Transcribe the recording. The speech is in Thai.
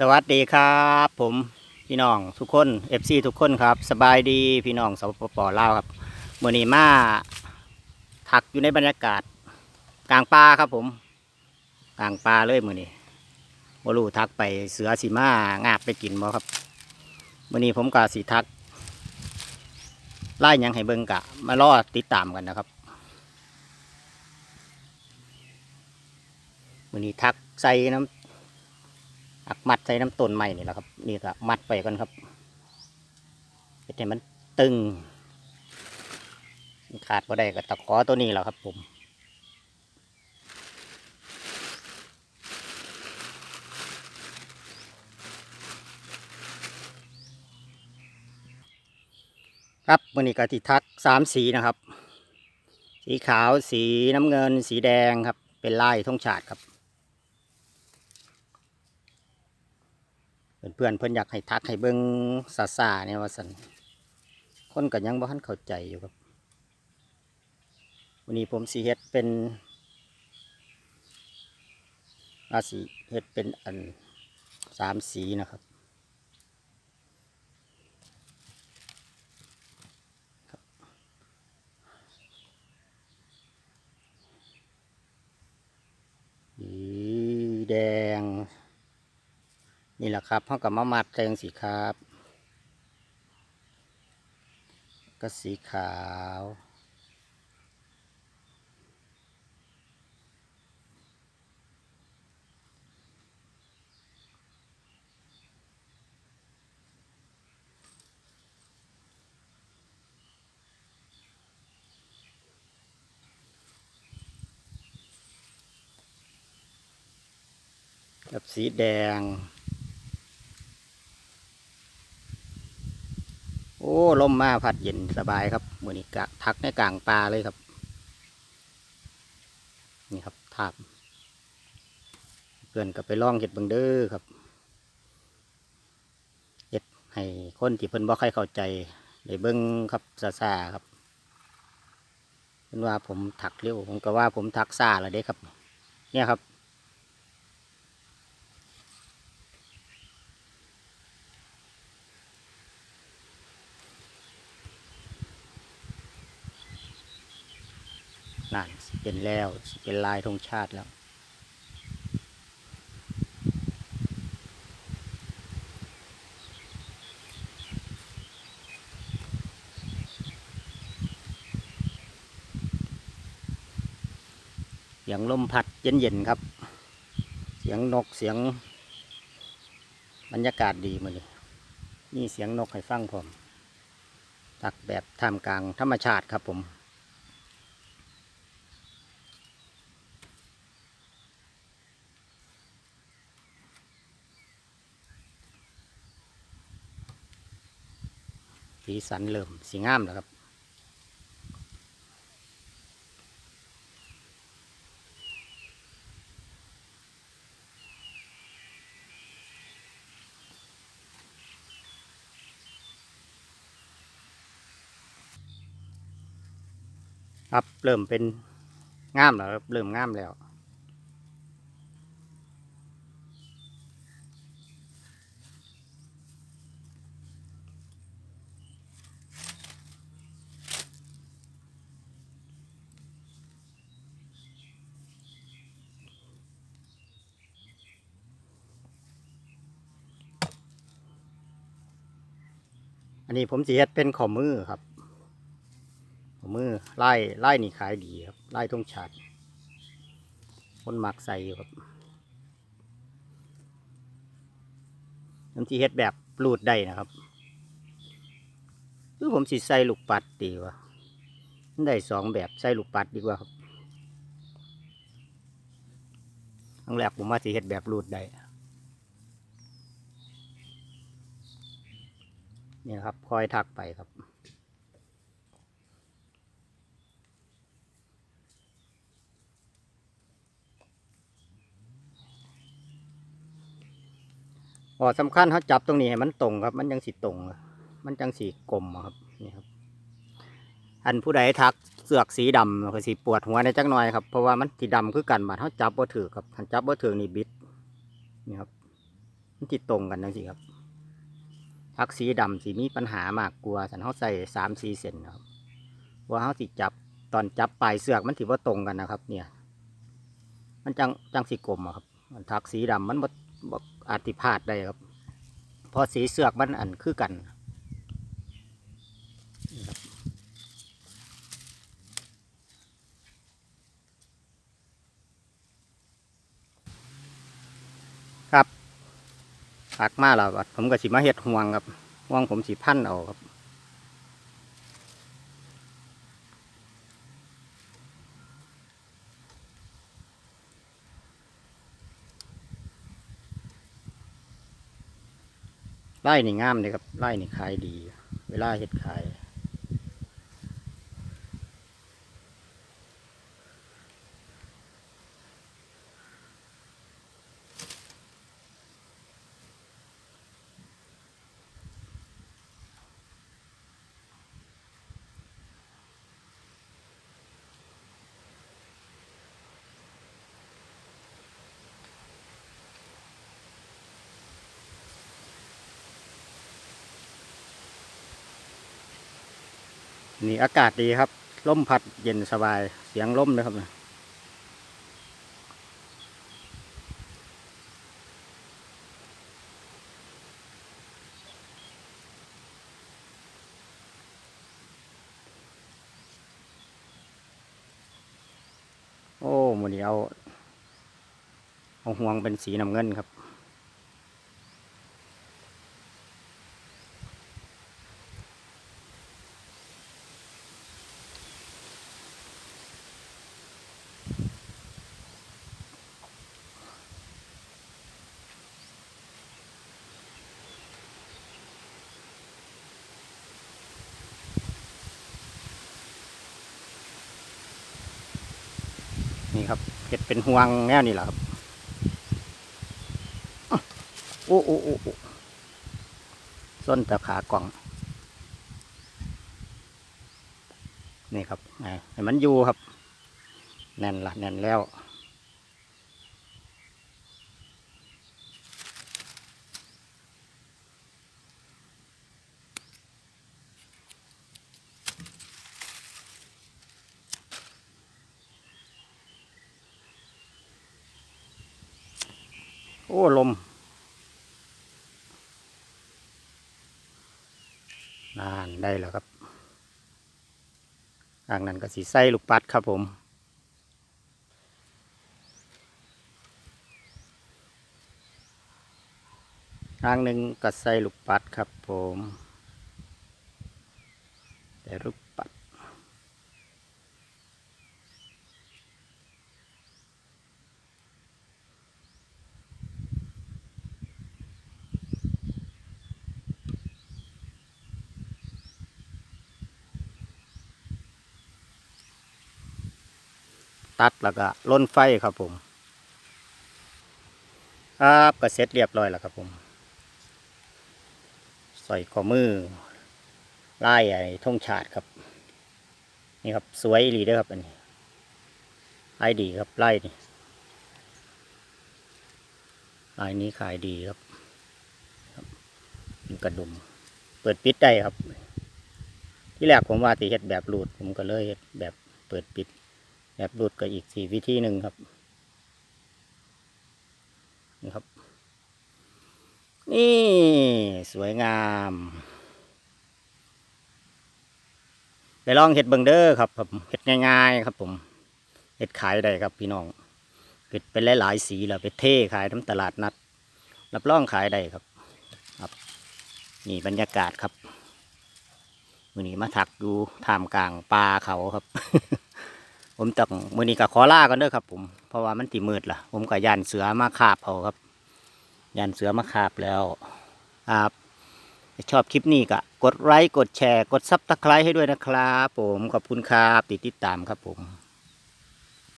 สวัสดีครับ ผมพี่น้องทุกคน FC ทุกคนครับ สบายดีพี่น้องสปปลาวครับมื่อนี้มาถักอยู่ในบรรยากาศ กลางป่าครับผม กลางป่าเลยมื่อนี้บรูทักไปเสือสีมางาบไปกินบ่ครับมื่อนี้ผมกะสีทักไล่ยังให้เบิงกะ มารอติดตามกันนะครับมื่อนี้ทักใส่น้ำ อักมัดใส่น้ำต้นใหม่นี่แหละครับ นี่ก็มัดไปกันครับเฮ็ดให้มันตึง ขาดบ่ได้ก็ตะขอตัวนี้แหละครับ ผมครับมือนี้ก็ที่ทักสามสีนะครับ สีขาวสีน้ำเงิน สีแดงครับ เป็นลายธงชาติครับ เพื่อนเพื่อนอยากให้ทักให้เบิ้งซาซาเนี่ยว่าสันคนก็ยังบ่ทันเข้าใจอยู่ครับ วันนี้ผมสีเฮ็ดเป็นอาสีเฮ็ดเป็นอันสามสีนะครับครับสีแดง นี่แหละครับเขากับมามัดแทงสีครับก็สีขาวกับสีแดง โอ้ลมมาพัดเย็นสบายครับมือนี้กะทักในกลางป่าเลยครับ นี่ครับทาบเพื่อนก็ไปล่องเห็ดเบังเด้อครับเห็ดให้คนที่เพิ่นบ่ค่อยเข้าใจได้เบิ่งครับซาซาครับเพิ่นว่าผมถักเร็วผมก็ว่าผมถักซาแล้วเด้ครับ เนี่ยครับ นั่นสิ เป็นแล้วเป็นลายธงชาติแล้วเสียงลมพัดเย็นๆครับ เสียงนกเสียง บรรยากาศดีมาเลยนี่เสียงนกให้ฟังผมตักแบบท่ามกลางธรรมชาติครับผม สีสันเริ่มสีงามแล้วครับครับเริ่มเป็นงามแล้วครับเริ่มงามแล้ว นี้ผมจะเฮ็ดเป็นข้อมือครับข้อมือไล่ไล่นี่ขายดีครับไล่ทงชาติคนหมักใส่อยู่ครับผมจะเฮ็ดแบบรูดได้นะครับคือผมสิใส่ลูกปัดดีกว่าได้สองแบบใส่ลูกปัดดีกว่าครับครั้งแรกผมว่าสิเฮ็ดแบบรูดได้ เนี่ยครับคอยถักไปครับ อ๋อสำคัญเขาจับตรงนี้ให้มันตรงครับ มันยังสีตรง มันจังสีกลมครับนี่ครับ อันผู้ใดทักเสือกสีดำก็สีปวดหัวในจักหน่อยครับ เพราะว่ามันสีดำคือกันบาดเขาจับบ่ถือครับถ้าจับบ่ถือนี่บิดนี่ครับ มันจิตตรงกันจังสิครับ ทักสีดำสีมีปัญหามากกลัวสันเขาใส่สามสี่เซนนะครับว่าเขาสิจับตอนจับปลายเสือกมันถือว่าตรงกันนะครับ เนี่ย มันจังจังสีกลมครับมันทักสีดำมันบบอาจติพลาดได้ครับ พอสีเสือกมันอันคือกันครับครับ หักมาแล้วบัดผมก็สิมาเห็ดห่วงครับห่วงผมสิพันเอาครับไล่นี่งามเลยครับไล่นี่ขายดี เวลาเห็ดขาย นี่อากาศดีครับลมพัดเย็นสบายเสียงลมเลยครับเนี่ยโอ้มันนี้เอา เอาห่วงเป็นสีน้ำเงินครับ นี่ครับเห็ดเป็นห่วงแง่นี่แหละครับโอ้โอ้โอ้โอ้ส้นตะขากล่อง นี่ครับไงให้มันอยู่ครับ แน่นละแน่นแล้ว อ้ลมนานได้แล้วครับทางนั้นก็สีไส้ลูกปัดครับผมทางหนึ่งก็ใส่ลูกปัดครับผม แต่ลูกปัด ตัดแล้วก็ล้นไฟครับผมครับก็เสร็จเรียบร้อยแล้วครับผมใส่ข้อมือไล่ไอ้ท่งชาติครับ นี่ครับสวยดีเด้อครับอันนี้ไล่ดีครับไล่นี่ลายนี้ขายดีครับครับเป็นกระดุม เปิดปิดได้ครับ ที่แรกผมว่าตีเฮ็ดแบบรูด ผมก็เลยเฮ็ดแบบเปิดปิด แบบรูดก็อีกสี่วิธีหนึ่งครับนี่ครับ นี่สวยงามไปลองเห็ดเบิงเดอร์ครับผมเห็ดง่ายๆครับผมเห็ดขายได้ครับพี่น้องเห็ดเป็นหลายๆสีแล้วไปเท่ขายน้ำตลาดนัด รับรองขายได้ครับ ครับ นี่บรรยากาศครับวันนี้มาถักดูท่ามกลางป่าเขาครับ ผมต้องมือนี้ก็ขอล่ากันเด้อครับ ผมเพราะว่ามันติมืดล่ะ ผมกับยานเสือมาคาบเอาครับยานเสือมาคาบแล้วครับชอบคลิปนี้ก็กดไลค์กดแชร์ กดซับสไครต์ให้ด้วยนะครับ ผมขอบคุณครับติดติดตามครับผม